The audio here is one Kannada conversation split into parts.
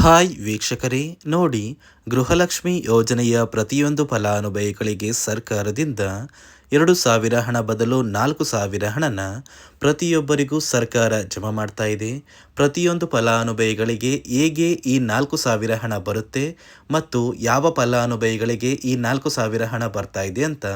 ಹಾಯ್ ವೀಕ್ಷಕರೇ, ನೋಡಿ ಗೃಹಲಕ್ಷ್ಮಿ ಯೋಜನೆಯ ಪ್ರತಿಯೊಂದು ಫಲಾನುಭವಿಗಳಿಗೆ ಸರ್ಕಾರದಿಂದ ಎರಡು ಸಾವಿರ ಹಣ ಬದಲು ನಾಲ್ಕು ಸಾವಿರ ಹಣನ ಪ್ರತಿಯೊಬ್ಬರಿಗೂ ಸರ್ಕಾರ ಜಮಾ ಮಾಡ್ತಾ ಇದೆ. ಪ್ರತಿಯೊಂದು ಫಲಾನುಭವಿಗಳಿಗೆ ಹೇಗೆ ಈ ನಾಲ್ಕು ಸಾವಿರ ಹಣ ಬರುತ್ತೆ ಮತ್ತು ಯಾವ ಫಲಾನುಭವಿಗಳಿಗೆ ಈ ನಾಲ್ಕು ಸಾವಿರ ಹಣ ಬರ್ತಾ ಇದೆ ಅಂತ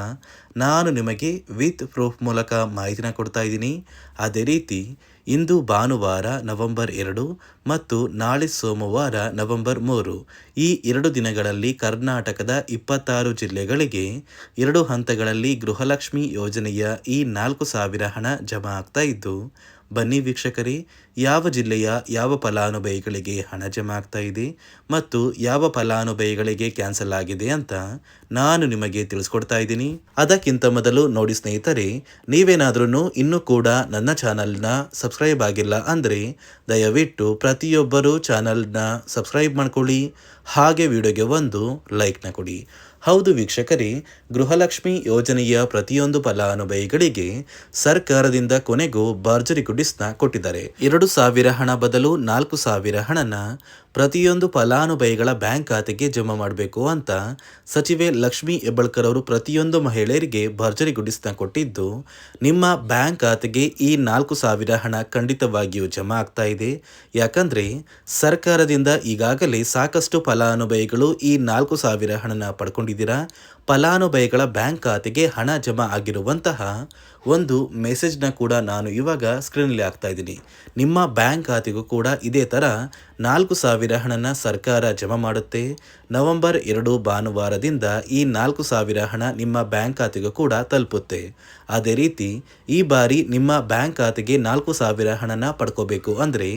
ನಾನು ನಿಮಗೆ ವಿತ್ ಪ್ರೂಫ್ ಮೂಲಕ ಮಾಹಿತಿನ ಕೊಡ್ತಾ ಇದ್ದೀನಿ. ಅದೇ ರೀತಿ ಇಂದು ಭಾನುವಾರ ನವೆಂಬರ್ ಎರಡು ಮತ್ತು ನಾಳೆ ಸೋಮವಾರ ನವೆಂಬರ್ ಮೂರು. ಈ ಎರಡು ದಿನಗಳಲ್ಲಿ ಕರ್ನಾಟಕದ ಇಪ್ಪತ್ತಾರು ಜಿಲ್ಲೆಗಳಿಗೆ ಎರಡು ಹಂತಗಳಲ್ಲಿ ಗೃಹಲಕ್ಷ್ಮಿ ಯೋಜನೆಯ ಈ ನಾಲ್ಕು ಸಾವಿರ ಹಣ ಜಮಾ ಆಗ್ತಾ ಇದ್ದು, ಬನ್ನಿ ವೀಕ್ಷಕರೇ ಯಾವ ಜಿಲ್ಲೆಯ ಯಾವ ಫಲಾನುಭವಿಗಳಿಗೆ ಹಣ ಜಮಾ ಆಗ್ತಾ ಇದೆ ಮತ್ತು ಯಾವ ಫಲಾನುಭವಿಗಳಿಗೆ ಕ್ಯಾನ್ಸಲ್ ಆಗಿದೆ ಅಂತ ನಾನು ನಿಮಗೆ ತಿಳಿಸ್ಕೊಡ್ತಾ ಇದ್ದೀನಿ. ಅದಕ್ಕಿಂತ ಮೊದಲು ನೋಡಿ ಸ್ನೇಹಿತರೆ ನೀವೇನಾದ್ರೂ ಇನ್ನೂ ಕೂಡ ನನ್ನ ಚಾನಲ್ನ ಸಬ್ಸ್ಕ್ರೈಬ್ ಆಗಿಲ್ಲ ಅಂದರೆ ದಯವಿಟ್ಟು ಪ್ರತಿಯೊಬ್ಬರೂ ಚಾನಲ್ನ ಸಬ್ಸ್ಕ್ರೈಬ್ ಮಾಡ್ಕೊಳ್ಳಿ, ಹಾಗೆ ವಿಡಿಯೋಗೆ ಒಂದು ಲೈಕ್ನ ಕೊಡಿ. ಹೌದು ವೀಕ್ಷಕರೇ, ಗೃಹಲಕ್ಷ್ಮಿ ಯೋಜನೆಯ ಪ್ರತಿಯೊಂದು ಫಲಾನುಭವಿಗಳಿಗೆ ಸರ್ಕಾರದಿಂದ ಕೊನೆಗೂ ಭರ್ಜರಿ ಗುಡಿಸ್ನ ಕೊಟ್ಟಿದ್ದಾರೆ. ಎರಡು ಸಾವಿರ ಹಣ ಬದಲು ನಾಲ್ಕು ಸಾವಿರ ಹಣನ ಪ್ರತಿಯೊಂದು ಫಲಾನುಭವಿಗಳ ಬ್ಯಾಂಕ್ ಖಾತೆಗೆ ಜಮಾ ಮಾಡಬೇಕು ಅಂತ ಸಚಿವೆ ಲಕ್ಷ್ಮಿ ಹೆಬ್ಬಳ್ಕರ್ ಅವರು ಪ್ರತಿಯೊಂದು ಮಹಿಳೆಯರಿಗೆ ಭರ್ಜರಿ ಗುಡಿಸ್ನ ಕೊಟ್ಟಿದ್ದು, ನಿಮ್ಮ ಬ್ಯಾಂಕ್ ಖಾತೆಗೆ ಈ ನಾಲ್ಕು ಸಾವಿರ ಹಣ ಖಂಡಿತವಾಗಿಯೂ ಜಮಾ ಆಗ್ತಾ ಇದೆ. ಯಾಕಂದರೆ ಸರ್ಕಾರದಿಂದ ಈಗಾಗಲೇ ಸಾಕಷ್ಟು ಫಲಾನುಭವಿಗಳು ಈ ನಾಲ್ಕು ಸಾವಿರ ಹಣನ ಪಡ್ಕೊಂಡಿದ್ದೀರಾ. ಫಲಾನುಭವಿಗಳ ಬ್ಯಾಂಕ್ ಖಾತೆಗೆ ಹಣ ಜಮಾ ಆಗಿರುವಂತಹ ಒಂದು ಮೆಸೇಜ್ನ ಕೂಡ ನಾನು ಇವಾಗ ಸ್ಕ್ರೀನಲ್ಲಿ ಹಾಕ್ತಾ ಇದ್ದೀನಿ. ನಿಮ್ಮ ಬ್ಯಾಂಕ್ ಖಾತೆಗೂ ಕೂಡ ಇದೇ ಥರ ನಾಲ್ಕು ಸಾವಿರ ಹಣನ ಸರ್ಕಾರ ಜಮಾ ಮಾಡುತ್ತೆ. ನವೆಂಬರ್ ಎರಡು ಭಾನುವಾರದಿಂದ ಈ ನಾಲ್ಕು ಸಾವಿರ ಹಣ ನಿಮ್ಮ ಬ್ಯಾಂಕ್ ಖಾತೆಗೂ ಕೂಡ ತಲುಪುತ್ತೆ. ಅದೇ ರೀತಿ, ಈ ಬಾರಿ ನಿಮ್ಮ ಬ್ಯಾಂಕ್ ಖಾತೆಗೆ ನಾಲ್ಕು ಸಾವಿರ ಹಣನ ಪಡ್ಕೋಬೇಕು ಅಂದರೆ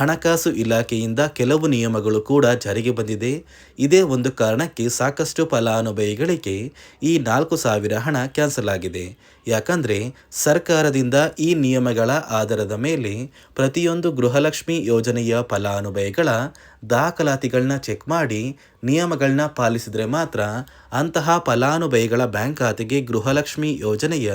ಹಣಕಾಸು ಇಲಾಖೆಯಿಂದ ಕೆಲವು ನಿಯಮಗಳು ಕೂಡ ಜಾರಿಗೆ ಬಂದಿದೆ. ಇದೇ ಒಂದು ಕಾರಣಕ್ಕೆ ಸಾಕಷ್ಟು ಫಲಾನುಭವಿಗಳಿಗೆ ಈ ನಾಲ್ಕು ಸಾವಿರ ಹಣ ಕ್ಯಾನ್ಸಲ್ ಆಗಿದೆ. ಯಾಕಂದರೆ ಸರ್ಕಾರದಿಂದ ಈ ನಿಯಮಗಳ ಆಧಾರದ ಮೇಲೆ ಪ್ರತಿಯೊಂದು ಗೃಹಲಕ್ಷ್ಮಿ ಯೋಜನೆಯ ಫಲಾನುಭವಿಗಳ ದಾಖಲಾತಿಗಳನ್ನ ಚೆಕ್ ಮಾಡಿ ನಿಯಮಗಳನ್ನ ಪಾಲಿಸಿದರೆ ಮಾತ್ರ ಅಂತಹ ಫಲಾನುಭವಿಗಳ ಬ್ಯಾಂಕ್ ಖಾತೆಗೆ ಗೃಹಲಕ್ಷ್ಮಿ ಯೋಜನೆಯ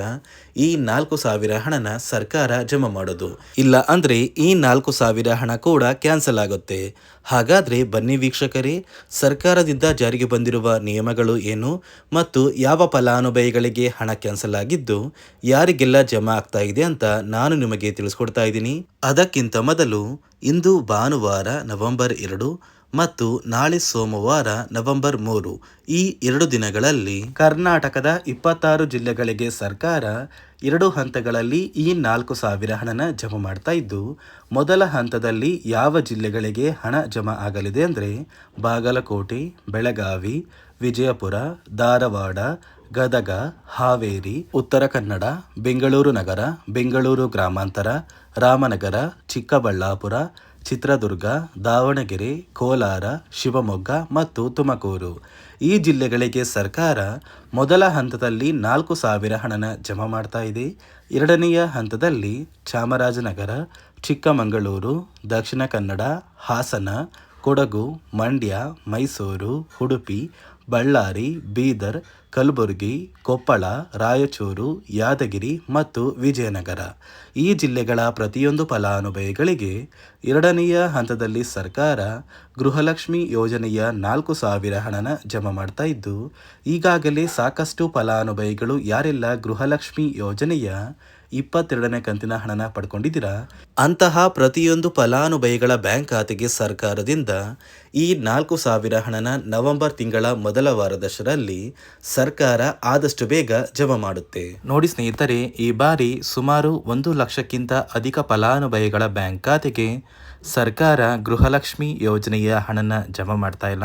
ಈ ನಾಲ್ಕು ಸಾವಿರ ಹಣನ ಸರ್ಕಾರ ಜಮಾ ಮಾಡೋದು. ಇಲ್ಲ ಅಂದರೆ ಈ ನಾಲ್ಕು ಸಾವಿರ ಹಣ ಕೂಡ ಕ್ಯಾನ್ಸಲ್ ಆಗುತ್ತೆ. ಹಾಗಾದರೆ ಬನ್ನಿ ವೀಕ್ಷಕರೇ, ಸರ್ಕಾರದಿಂದ ಜಾರಿಗೆ ಬಂದಿರುವ ನಿಯಮಗಳು ಏನು ಮತ್ತು ಯಾವ ಫಲಾನುಭವಿಗಳಿಗೆ ಹಣ ಕ್ಯಾನ್ಸಲ್ ಆಗಿದ್ದು ಯಾರಿಗೆಲ್ಲ ಜಮಾ ಆಗ್ತಾ ಇದೆ ಅಂತ ನಾನು ನಿಮಗೆ ತಿಳಿಸ್ಕೊಡ್ತಾ ಇದ್ದೀನಿ. ಅದಕ್ಕಿಂತ ಮೊದಲು ಇಂದು ಭಾನುವಾರ ನವೆಂಬರ್ ಎರಡು ಮತ್ತು ನಾಳೆ ಸೋಮವಾರ ನವೆಂಬರ್ ಮೂರು, ಈ ಎರಡು ದಿನಗಳಲ್ಲಿ ಕರ್ನಾಟಕದ ಇಪ್ಪತ್ತಾರು ಜಿಲ್ಲೆಗಳಿಗೆ ಸರ್ಕಾರ ಎರಡು ಹಂತಗಳಲ್ಲಿ ಈ ನಾಲ್ಕು ಸಾವಿರ ಹಣನ ಜಮಾ ಮಾಡ್ತಾ ಇದ್ದು, ಮೊದಲ ಹಂತದಲ್ಲಿ ಯಾವ ಜಿಲ್ಲೆಗಳಿಗೆ ಹಣ ಜಮಾ ಆಗಲಿದೆ ಅಂದರೆ ಬಾಗಲಕೋಟೆ, ಬೆಳಗಾವಿ, ವಿಜಯಪುರ, ಧಾರವಾಡ, ಗದಗ, ಹಾವೇರಿ, ಉತ್ತರ ಕನ್ನಡ, ಬೆಂಗಳೂರು ನಗರ, ಬೆಂಗಳೂರು ಗ್ರಾಮಾಂತರ, ರಾಮನಗರ, ಚಿಕ್ಕಬಳ್ಳಾಪುರ ಚಿತ್ರದುರ್ಗ, ದಾವಣಗೆರೆ, ಕೋಲಾರ, ಶಿವಮೊಗ್ಗ ಮತ್ತು ತುಮಕೂರು. ಈ ಜಿಲ್ಲೆಗಳಿಗೆ ಸರ್ಕಾರ ಮೊದಲ ಹಂತದಲ್ಲಿ ನಾಲ್ಕು ಸಾವಿರ ಹಣನ ಜಮಾ ಮಾಡ್ತಾ ಇದೆ. ಎರಡನೆಯ ಹಂತದಲ್ಲಿ ಚಾಮರಾಜನಗರ, ಚಿಕ್ಕಮಗಳೂರು, ದಕ್ಷಿಣ ಕನ್ನಡ, ಹಾಸನ, ಕೊಡಗು, ಮಂಡ್ಯ, ಮೈಸೂರು, ಉಡುಪಿ ಬಳ್ಳಾರಿ, ಬೀದರ್, ಕಲಬುರಗಿ, ಕೊಪ್ಪಳ, ರಾಯಚೂರು, ಯಾದಗಿರಿ ಮತ್ತು ವಿಜಯನಗರ. ಈ ಜಿಲ್ಲೆಗಳ ಪ್ರತಿಯೊಂದು ಫಲಾನುಭವಿಗಳಿಗೆ ಎರಡನೆಯ ಹಂತದಲ್ಲಿ ಸರ್ಕಾರ ಗೃಹಲಕ್ಷ್ಮಿ ಯೋಜನೆಯ ನಾಲ್ಕು ಸಾವಿರ ಹಣನ ಜಮಾ ಮಾಡ್ತಾ ಇದ್ದು, ಈಗಾಗಲೇ ಸಾಕಷ್ಟು ಫಲಾನುಭವಿಗಳು ಯಾರೆಲ್ಲ ಗೃಹಲಕ್ಷ್ಮಿ ಯೋಜನೆಯ ಇಪ್ಪತ್ತೆರಡನೇ ಕಂತಿನ ಹಣನ ಪಡ್ಕೊಂಡಿದ್ದೀರಾ? ಅಂತಹ ಪ್ರತಿಯೊಂದು ಫಲಾನುಭವಿಗಳ ಬ್ಯಾಂಕ್ ಖಾತೆಗೆ ಸರ್ಕಾರದಿಂದ ಈ ನಾಲ್ಕು ಸಾವಿರ ಹಣನ ನವೆಂಬರ್ ತಿಂಗಳ ಮೊದಲ ವಾರದಷ್ಟರಲ್ಲಿ ಸರ್ಕಾರ ಆದಷ್ಟು ಬೇಗ ಜಮಾ ಮಾಡುತ್ತೆ. ನೋಡಿ ಸ್ನೇಹಿತರೆ, ಈ ಬಾರಿ ಸುಮಾರು ಒಂದು ಲಕ್ಷಕ್ಕಿಂತ ಅಧಿಕ ಫಲಾನುಭವಿಗಳ ಬ್ಯಾಂಕ್ ಖಾತೆಗೆ ಸರ್ಕಾರ ಗೃಹಲಕ್ಷ್ಮಿ ಯೋಜನೆಯ ಹಣನ ಜಮಾ ಮಾಡ್ತಾ ಇಲ್ಲ.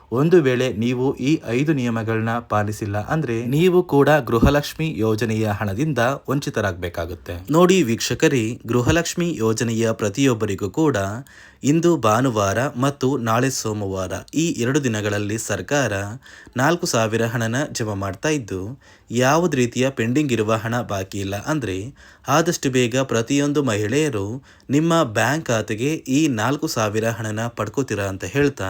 ಒಂದು ವೇಳೆ ನೀವು ಈ ಐದು ನಿಯಮಗಳನ್ನ ಪಾಲಿಸಿಲ್ಲ ಅಂದ್ರೆ ನೀವು ಕೂಡ ಗೃಹಲಕ್ಷ್ಮಿ ಯೋಜನೆಯ ಹಣದಿಂದ ವಂಚಿತರಾಗಬೇಕಾಗುತ್ತೆ. ನೋಡಿ ವೀಕ್ಷಕರಿ, ಗೃಹಲಕ್ಷ್ಮಿ ಯೋಜನೆಯ ಪ್ರತಿಯೊಬ್ಬರಿಗೂ ಕೂಡ ಇಂದು ಭಾನುವಾರ ಮತ್ತು ನಾಳೆ ಸೋಮವಾರ ಈ ಎರಡು ದಿನಗಳಲ್ಲಿ ಸರ್ಕಾರ ನಾಲ್ಕು ಸಾವಿರ ಹಣನ ಜಮಾ ಮಾಡ್ತಾ ಇದ್ದು, ಯಾವುದೇ ರೀತಿಯ ಪೆಂಡಿಂಗ್ ಇರುವ ಹಣ ಬಾಕಿ ಇಲ್ಲ ಅಂದರೆ ಆದಷ್ಟು ಬೇಗ ಪ್ರತಿಯೊಂದು ಮಹಿಳೆಯರು ನಿಮ್ಮ ಬ್ಯಾಂಕ್ ಖಾತೆಗೆ ಈ ನಾಲ್ಕು ಸಾವಿರ ಹಣನ ಪಡ್ಕೋತೀರಾ ಅಂತ ಹೇಳ್ತಾ